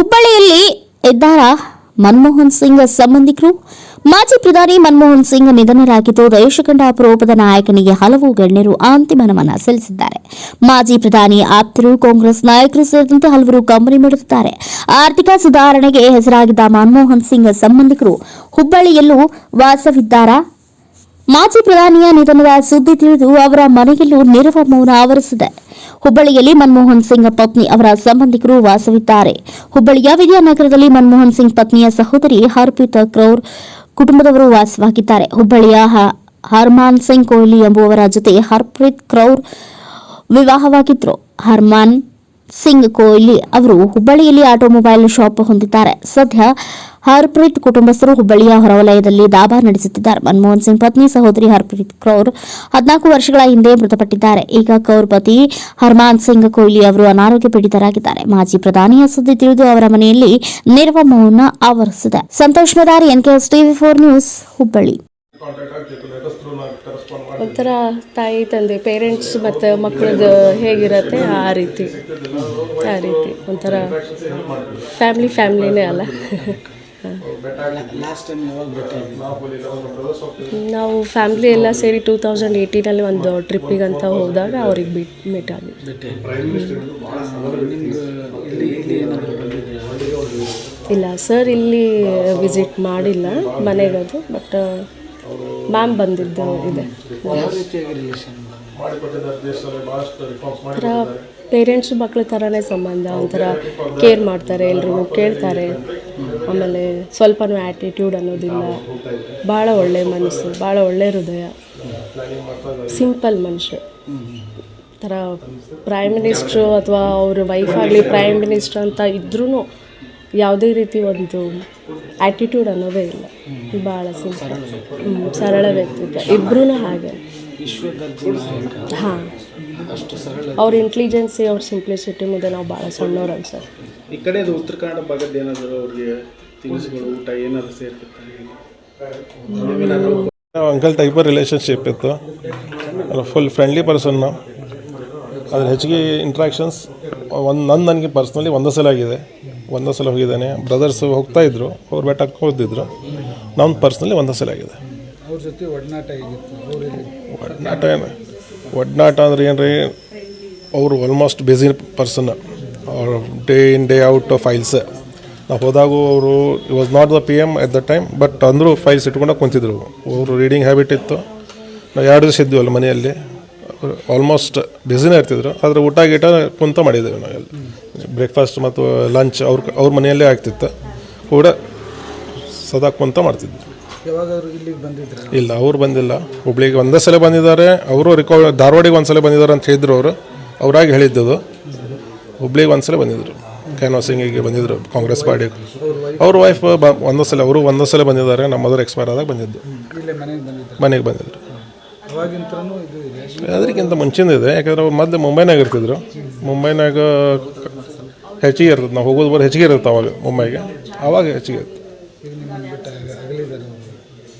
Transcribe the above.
ಹುಬ್ಬಳ್ಳಿಯಲ್ಲಿ ಇದ್ದಾರ ಮನಮೋಹನ್ ಸಿಂಗ್ ಸಂಬಂಧಿಕರು. ಮಾಜಿ ಪ್ರಧಾನಿ ಮನಮೋಹನ್ ಸಿಂಗ್ ನಿಧನರಾಗಿದ್ದು ರೇಷಕಂಡ ಕಂಡ ಅಪರೂಪದ ನಾಯಕನಿಗೆ ಹಲವು ಗಣ್ಯರು ಅಂತಿಮ ನಮನ ಸಲ್ಲಿಸಿದ್ದಾರೆ. ಮಾಜಿ ಪ್ರಧಾನಿ ಆಪ್ತರು, ಕಾಂಗ್ರೆಸ್ ನಾಯಕರು ಸೇರಿದಂತೆ ಹಲವರು ಕಂಬನಿ ಮಿಡುತ್ತಿದ್ದಾರೆ ಆರ್ಥಿಕ ಸುಧಾರಣೆಗೆ ಹೆಸರಾಗಿದ್ದ ಮನಮೋಹನ್ ಸಿಂಗ್ ಸಂಬಂಧಿಕರು ಹುಬ್ಬಳ್ಳಿಯಲ್ಲೂ ವಾಸವಿದ್ದಾರಾ? ಮಾಜಿ ಪ್ರಧಾನಿಯ ನಿಧನದ ಸುದ್ದಿ ತಿಳಿದು ಅವರ ಮನೆಯಲ್ಲೂ ನಿರವ ಮೌನ ಆವರಿಸಿದೆ. ಹುಬ್ಬಳ್ಳಿಯಲ್ಲಿ ಮನಮೋಹನ್ ಸಿಂಗ್ ಪತ್ನಿ ಅವರ ಸಂಬಂಧಿಕರು ವಾಸವಿದ್ದಾರೆ. ಹುಬ್ಬಳ್ಳಿಯ ವಿದ್ಯಾನಗರದಲ್ಲಿ ಮನಮೋಹನ್ ಸಿಂಗ್ ಪತ್ನಿಯ ಸಹೋದರಿ ಹರ್ಪ್ರೀತ್ ಕ್ರೌರ್ ಕುಟುಂಬದವರು ವಾಸವಾಗಿದ್ದಾರೆ. ಹುಬ್ಬಳ್ಳಿಯ ಹರ್ಮಾನ್ ಸಿಂಗ್ ಕೊಹ್ಲಿ ಎಂಬುವರ ಜೊತೆ ಹರ್ಪ್ರೀತ್ ಕ್ರೌರ್ ವಿವಾಹವಾಗಿದ್ದರು. ಹರ್ಮಾನ್ ಸಿಂಗ್ ಕೊಹ್ಲಿ ಅವರು ಹುಬ್ಬಳ್ಳಿಯಲ್ಲಿ ಆಟೋಮೊಬೈಲ್ ಶಾಪ್ ಹೊಂದಿದ್ದಾರೆ. ಸದ್ಯ ಹರ್ಪ್ರೀತ್ ಕುಟುಂಬಸ್ಥರು ಹುಬ್ಬಳ್ಳಿಯ ಹೊರವಲಯದಲ್ಲಿ ದಾಬಾ ನಡೆಸುತ್ತಿದ್ದಾರೆ. ಮನಮೋಹನ್ ಸಿಂಗ್ ಪತ್ನಿ ಸಹೋದರಿ ಹರ್ಪ್ರೀತ್ ಕೌರ್ ಹದಿನಾಲ್ಕು ವರ್ಷಗಳ ಹಿಂದೆ ಮೃತಪಟ್ಟಿದ್ದಾರೆ. ಈಗ ಕೌರ್ ಪತಿ ಹರ್ಮಾನ್ ಸಿಂಗ್ ಕೊಹ್ಲಿ ಅವರು ಅನಾರೋಗ್ಯ ಪೀಡಿತರಾಗಿದ್ದಾರೆ. ಮಾಜಿ ಪ್ರಧಾನಿಯ ಸುದ್ದಿ ತಿಳಿದು ಅವರ ಮನೆಯಲ್ಲಿ ನಿರ್ವ ಮೌನ ಆವರಿಸಿದೆ. Santosh Madari, NKS TV four news, Hubballi. ಒಂಥರ ತಾಯಿ, ತಂದೆ ಪೇರೆಂಟ್ಸ್ ಮತ್ತು ಮಕ್ಕಳದ್ದು ಹೇಗಿರತ್ತೆ ಆ ರೀತಿ. ಆ ರೀತಿ. ಒಂಥರ ಫ್ಯಾಮ್ಲಿ ಫ್ಯಾಮ್ಲಿನೇ ಅಲ್ಲ. ಲಾಸ್ಟ್ ಟೈಮ್ ನಾವು ಫ್ಯಾಮಿಲಿ ಎಲ್ಲ ಸೇರಿ ಟೂ ತೌಸಂಡ್ ಏಯ್ಟೀನಲ್ಲಿ ಒಂದು ಟ್ರಿಪ್ಪಿಗೆ ಅಂತ ಹೋದಾಗ ಅವ್ರಿಗೆ ಬಿಟ್ ಮೀಟ್ ಆಗಿ ಇಲ್ಲ ಸರ್ ಇಲ್ಲಿ ವಿಸಿಟ್ ಮಾಡಿಲ್ಲ ಮನೆಗದು ಬಟ್ ಮ್ಯಾಮ್ ಬಂದಿದ್ದು ಇದೆ. ಪೇರೆಂಟ್ಸ್ ಮಕ್ಳ ಥರನೇ ಸಂಬಂಧ, ಒಂಥರ ಕೇರ್ ಮಾಡ್ತಾರೆ, ಎಲ್ರಿಗೂ ಕೇಳ್ತಾರೆ. ಆಮೇಲೆ ಸ್ವಲ್ಪನೂ ಆ್ಯಟಿಟ್ಯೂಡ್ ಅನ್ನೋದಿಲ್ಲ. ಭಾಳ ಒಳ್ಳೆ ಮನಸ್ಸು, ಭಾಳ ಒಳ್ಳೆ ಹೃದಯ. ಸಿಂಪಲ್ ಮನುಷ್ಯ. ಥರ ಪ್ರೈಮ್ ಮಿನಿಸ್ಟ್ರು ಅಥವಾ ಅವ್ರ ವೈಫ್ ಆಗಲಿ ಪ್ರೈಮ್ ಮಿನಿಸ್ಟ್ರ್ ಅಂತ ಇದ್ರೂ ಯಾವುದೇ ರೀತಿ ಒಂದು ಆ್ಯಟಿಟ್ಯೂಡ್ ಅನ್ನೋದೇ ಇಲ್ಲ. ಭಾಳ ಸಿಂಪಲ್ ಸರಳ ವ್ಯಕ್ತಿತ್ವ. ಇಬ್ಬರೂ ಹಾಗೆ. ಹಾಂ. ಅಷ್ಟು ಸರಳ ಅವ್ರ ಇಂಟೆಲಿಜೆನ್ಸಿ ಅವ್ರ ಸಿಂಪ್ಲಿಸಿಟಿ ಮುಂದೆ ನಾವು ಭಾಳ ಸಣ್ಣವ್ರು ಸರ್. ಈ ಕಡೆದು ಉತ್ತರ ಕನ್ನಡ ಭಾಗದ ಏನಾದರೂ ಅವ್ರಿಗೆ ತಿನಿಸುಗಳು ಊಟ ಏನಾದರೂ ಸೇರ್ತಿರ್ತಾರೆ ಅಂಕಲ್ ಟೈಪ್ ರಿಲೇಷನ್ಶಿಪ್ ಇತ್ತು. ಫುಲ್ ಫ್ರೆಂಡ್ಲಿ ಪರ್ಸನ್ ಅದ್ರ ಹೆಚ್ಚಿಗೆ ಇಂಟ್ರಾಕ್ಷನ್ಸ್ ಒಂದು ನನ್ನ ನನಗೆ ಪರ್ಸ್ನಲಿ ಒಂದೇ ಸಲ ಆಗಿದೆ. ಒಂದೇ ಸಲ ಹೋಗಿದ್ದಾನೆ. ಬ್ರದರ್ಸ್ ಹೋಗ್ತಾ ಇದ್ರು. ಅವ್ರು ಬೆಟ್ಟಕ್ಕೆ ಹೋದಿದ್ರು ನಮ್ಮ ಪರ್ಸ್ನಲಿ ಒಂದೇ ಸಲ ಆಗಿದೆ. ಅವ್ರ ಜೊತೆ ಒಡನಾಟ ಒಡನಾಟ ಏನು? ಒಡನಾಟ ಅಂದ್ರೆ ಏನು ರೀ ಅವರು ಆಲ್ಮೋಸ್ಟ್ ಬ್ಯುಸಿ ಪರ್ಸನ್ ಅವ್ರ day in day out files ನಾವು ಹೋದಾಗೂ ಅವರು was not the PM at the time time but ಅಂದರೂ ಫೈಲ್ಸ್ ಇಟ್ಕೊಂಡು ಕುಂತಿದ್ರು. ಅವರು ರೀಡಿಂಗ್ ಹ್ಯಾಬಿಟ್ ಇತ್ತು. ನಾವು ಎರಡು ದಿವಸ ಅಲ್ಲ ಮನೆಯಲ್ಲಿ. ಆಲ್ಮೋಸ್ಟ್ ಬ್ಯುಸಿನೇ ಇರ್ತಿದ್ರು. ಆದರೆ ಊಟ ಗೀಟ ಕುಂತ ಮಾಡಿದ್ದೇವೆ ನಾವೆಲ್ಲ ಬ್ರೇಕ್ಫಾಸ್ಟ್ ಮತ್ತು ಲಂಚ್ ಅವ್ರ ಅವ್ರ ಮನೆಯಲ್ಲೇ ಆಗ್ತಿತ್ತು. ಕೂಡ ಸದಾ ಕುಂತ ಮಾಡ್ತಿದ್ವಿ ಯಾವಾಗಾದ್ರು ಇಲ್ಲಿಗೆ ಬಂದಿದ್ರು? ಇಲ್ಲ ಅವ್ರು ಬಂದಿಲ್ಲ. ಹುಬ್ಳಿಗೆ ಒಂದೇ ಸಲ ಬಂದಿದ್ದಾರೆ. ಅವರು ರಿಕವ ಧಾರವಾಡಿಗೆ ಒಂದು ಸಲ ಬಂದಿದ್ದಾರೆ ಅಂತ ಹೇಳಿದ್ರು ಅವರು. ಅವರಾಗಿ ಹೇಳಿದ್ದದು. ಹುಬ್ಳಿಗೆ ಒಂದು ಸಲ ಬಂದಿದ್ರು. ಕ್ಯಾನ್ವಾಸಿಂಗಿಗೆ ಬಂದಿದ್ರು ಕಾಂಗ್ರೆಸ್ ಪಾರ್ಟಿಗೆ ಅವ್ರ ವೈಫ್ ಬ ಒಂದೇ ಸಲ ಅವರು ಒಂದೇ ಸಲ ಬಂದಿದ್ದಾರೆ. ನಮ್ಮ ಮದರ್ ಎಕ್ಸ್ಪೈರ್ ಆದಾಗ ಬಂದಿದ್ದು. ಇಲ್ಲೇ ಮನೆಗೆ ಬಂದಿದ್ರ? ಮನೆಗೆ ಬಂದಿದ್ರು. ಅವಾಗಿಂತ್ರನೂ ಇದು ಇದೆ. ಅದಕ್ಕಿಂತ ಮುಂಚಿಂದ ಇದೆ. ಯಾಕಂದ್ರೆ ಅವ್ರು ಮೊದಲು ಮುಂಬೈನಾಗ ಇರ್ತಿದ್ರು. ಮುಂಬೈನಾಗ ಹೆಚ್ಚಿಗೆ ಇರ್ತದೆ. ನಾವು ಹೋಗೋದು ಬರೋ ಹೆಚ್ಚಿಗೆ ಇರುತ್ತೆ ಅವಾಗ ಮುಂಬೈಗೆ. ಅವಾಗ ಹೆಚ್ಚಿಗೆ ಇರುತ್ತೆ ಈಗ ನಿಮ್ಮನ್ನು ಬಿಟ್ಟ